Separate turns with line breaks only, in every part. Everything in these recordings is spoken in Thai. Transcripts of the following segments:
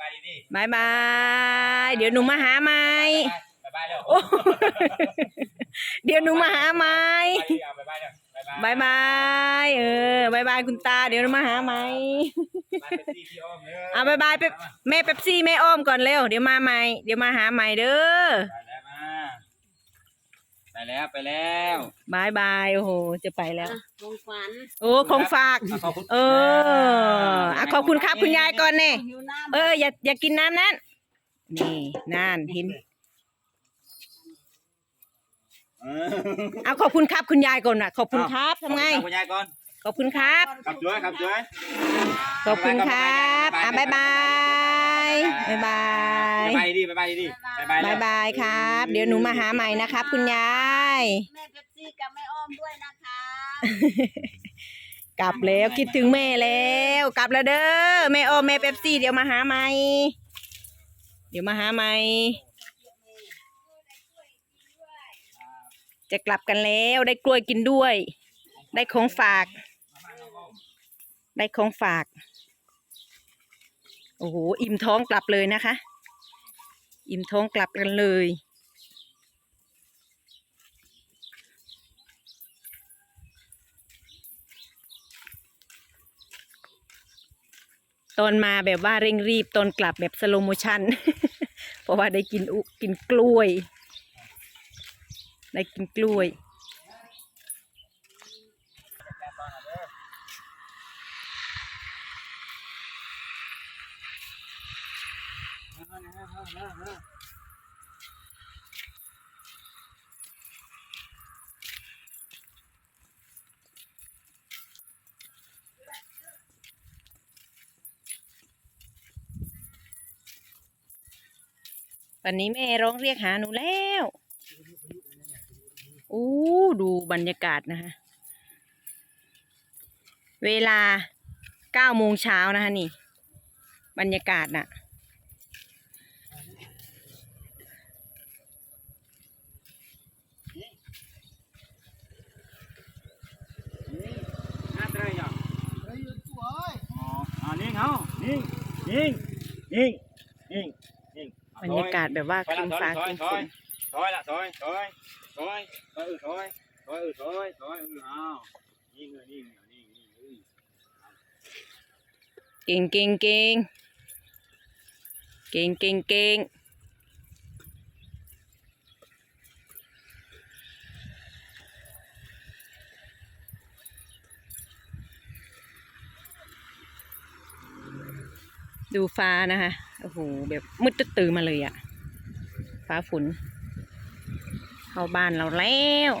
บายดีดิ
บายบาย เดี๋ยวหนูมาหาใหม่
บายบายเร็ว
โอ้เดี๋ยวหนูมาหาใหม่
บายบายเร็วบาย
บายบายเออบายบายคุณตา เดี๋ยวหนูมาหาใหม่
มาเป็นซี่พี่อ้อมเด้อ
อะบายบายเป๊ปแม่เป๊ปซี่แม่อ้อมก่อนเร็ว เดี๋ยวมาใหม่ เดี๋ยวมาหาใหม่เด้อ
ไป แล้วมาไปแล้วไปแล้ว
บายบายโอ้โหจะไปแล้ว
อะของขวัญ
โอ้ของฝาก
ขอบคุณ
เอออะขอบคุณครับคุณยายก่อนเนี่ย
หิวน้ำ
เอออย่าอย่ากินน้ำนั้นนี่นั่นเห็น
เออ
เอาขอบคุณครับคุณยายก่อนน่ะ ขอบคุณครับทำไง
ขอบคุณยายก่อน
ขอบคุณครับ
ขับช่วยขับช่วย
ขอบคุณครับอะบายบายบายบาย
บายดีบายดีดิบาย
บายบายครับ เดี๋ยวหนูมาหาใหม่นะครับ คุณยาย
แม่เป๊ปซี่กับแม่อ้อมด้วยนะคะ
กลับแล้วคิดถึงแม่แล้ว กลับแล้วเด้อแม่โอแม่เป๊ปซี่เดี๋ยวมาหาใหม่เดี๋ยวมาหาใหม่จะกลับกันแล้วได้กล้วยกินด้วย ได้ของฝาก ได้ของฝาก โอ้โหอิ่มท้องกลับเลยนะคะ อิ่มท้องกลับกันเลย ตอนมาแบบว่าเร่งรีบตอนกลับแบบสโลโมชันเพราะว่าได้กินอุกินกล้วย ได้กินกล้วย วันนี้แม่ร้องเรียกหาหนูแล้วอู้ดูบรรยากาศนะคะ เวลาเก้าโมงเช้านะคะนี่ บรรยากาศน่ะ
น่าจะไบ
รรยากาศแบบว่าครึ้มฟ้าครึ้มฝน
ถอยละถอยถอยถอยถอยเออถอยถอยเออถอยถอยเออเอานิ่งเลยนิ่งเลยนิ่งนิ่งเอ้ย
เก่งเก่งเก่งเก่งเก่งเก่งดูฟ้านะคะ โอ้โหแบบมืดตื่นมาเลยอะฟ้าฝนเข้าบ้านเราแล้ว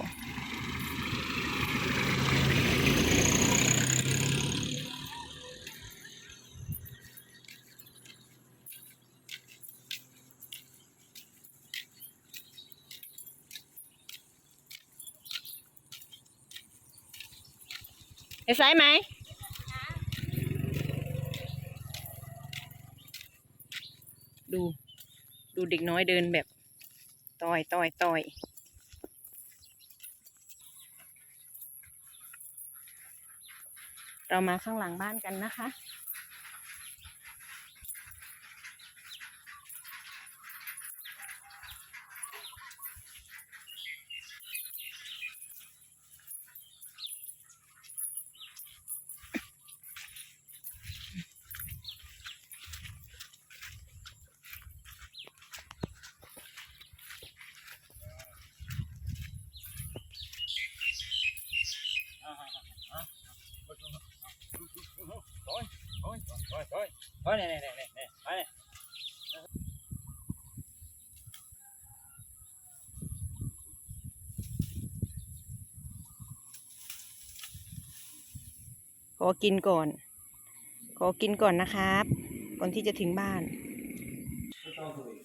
ไอ้ไซส์ไหม ดู ดูเด็กน้อยเดินแบบต่อยต่อยต่อยเรามาข้างหลังบ้านกันนะคะ
ถอยถอยถอยถ อยถอยเนี่ยเนี่ยเนี่ยเนี่ยไปเนี่ย
ขอกินก่อน ขอกินก่อนนะครับ ก่อนที่จะถึงบ้าน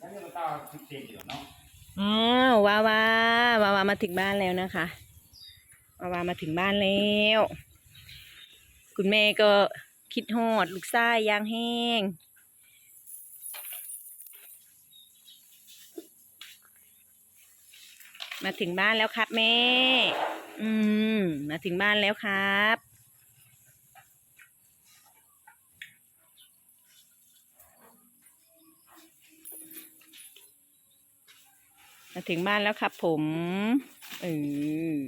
ฉันจะมาต่อสิบเจ็ดอยู่เนาะ
อ้าววาวาวาวามาถึงบ้านแล้วนะคะวาวามาถึงบ้านแล้ว คุณแม่ก็ คิดหอด ลูกไส้ยางแห้ง มาถึงบ้านแล้วครับแม่ อืม มาถึงบ้านแล้วครับมาถึงบ้านแล้วครับผม เออ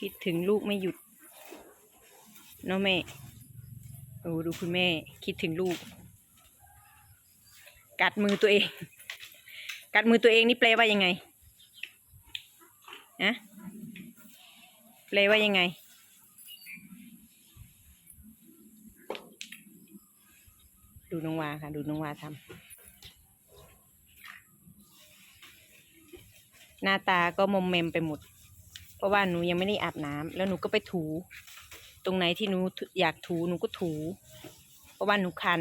คิดถึงลูกไม่หยุดเนาะแม่โอ้ดูคุณแม่คิดถึงลูก กัดมือตัวเอง กัดมือตัวเองนี่แปลว่ายังไงนะแปลว่ายังไง ดูน้องวาค่ะ ดูน้องวาทำหน้าตาก็มอมเมมไปหมด เพราะว่าหนูยังไม่ได้อาบน้ำแล้วหนูก็ไปถู ตรงไหนที่หนูอยากถูหนูก็ถู เพราะว่าหนูคัน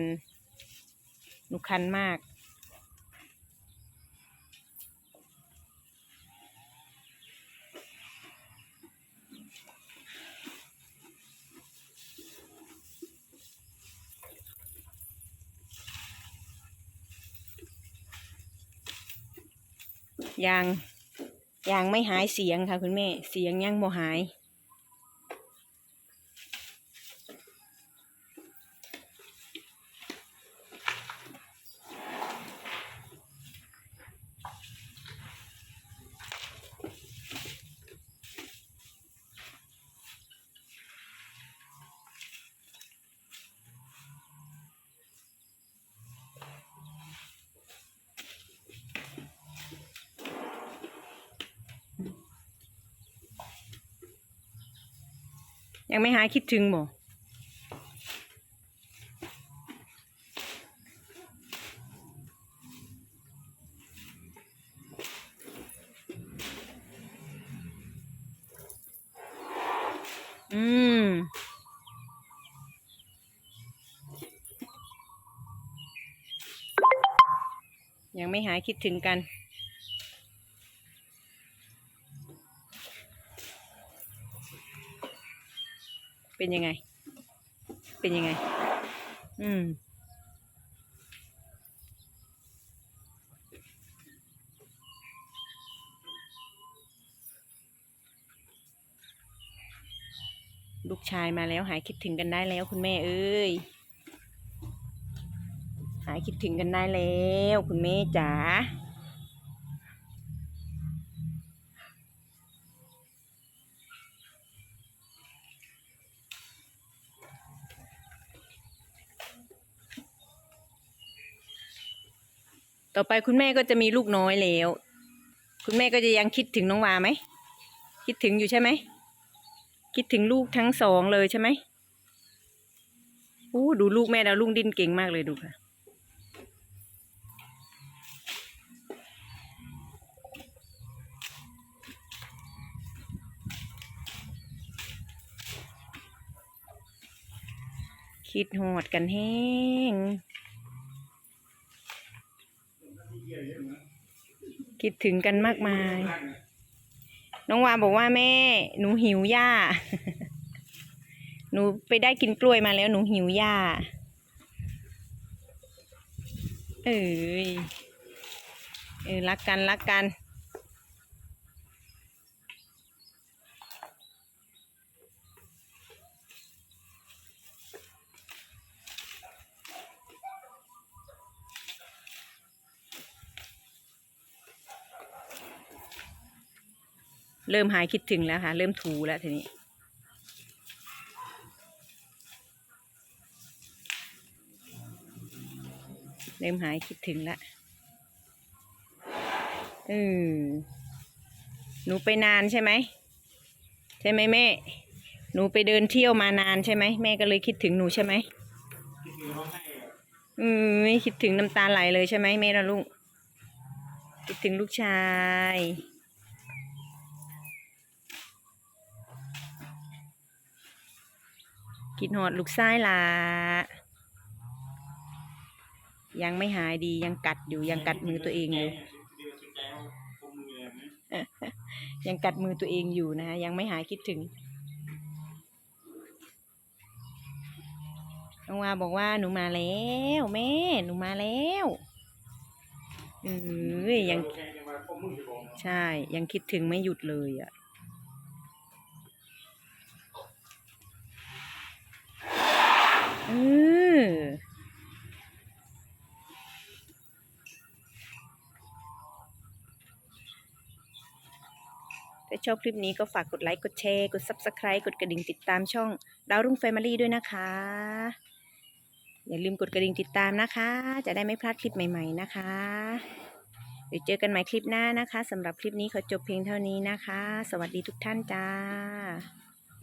หนูคันมากยัง ยังไม่หายเสียงค่ะคุณแม่ เสียงยังบ่หาย ยังไม่หายคิดถึงบ่อืมยังไม่หายคิดถึงกัน เป็นยังไง เป็นยังไง อืม ลูกชายมาแล้วหายคิดถึงกันได้แล้วคุณแม่เอ้ย หายคิดถึงกันได้แล้ว คุณแม่จ๋า ต่อไปคุณแม่ก็จะมีลูกน้อยแล้ว คุณแม่ก็จะยังคิดถึงน้องวาไหม คิดถึงอยู่ใช่ไหม คิดถึงลูกทั้งสองเลยใช่ไหมอู้ดูลูกแม่แล้วลุงดิ้นเก่งมากเลยดูค่ะ คิดหอดกันแห้ง คิดถึงกันมากมาย น้องวาบอกว่าแม่ หนูหิวหญ้า หนูไปได้กินกล้วยมาแล้วหนูหิวหญ้า เอ้ยเออรักกันรักกัน เริ่มหายคิดถึงแล้วค่ะ เริ่มถูแล้วทีนี้เริ่มหายคิดถึงแล้วเออหนูไปนานใช่ไหม ใช่ไหมแม่ หนูไปเดินเที่ยวมานานใช่ไหมแม่ก็เลยคิดถึงหนูใช่ไหม
คิดถึงร้องไห้อะ
อืมไม่คิดถึงน้ำตาไหลเลยใช่ไหมแม่ละลูก คิดถึงลูกชาย กินหอดลูกซ้ายละยังไม่หายดียังกัดอยู่ยังกัดมือตัวเองอยู่ยังกัดมือตัวเองอยู่นะคะยังไม่หายคิดถึงน้องวาบอกว่าหนูมาแล้วแม่ หนูมาแล้วเออยังใช่ ยังคิดถึงไม่หยุดเลยอะ เออถ้าชอบคลิปนี้ก็ฝากกดไลค์ กดแชร์ กด Subscribe กดกระดิ่งติดตามช่องดาวรุ่งแฟมิลี่ด้วยนะคะ อย่าลืมกดกระดิ่งติดตามนะคะ จะได้ไม่พลาดคลิปใหม่ ๆ นะคะ เดี๋ยวเจอกันใหม่คลิปหน้านะคะสำหรับคลิปนี้ขอจบเพียงเท่านี้นะคะ สวัสดีทุกท่านจ้า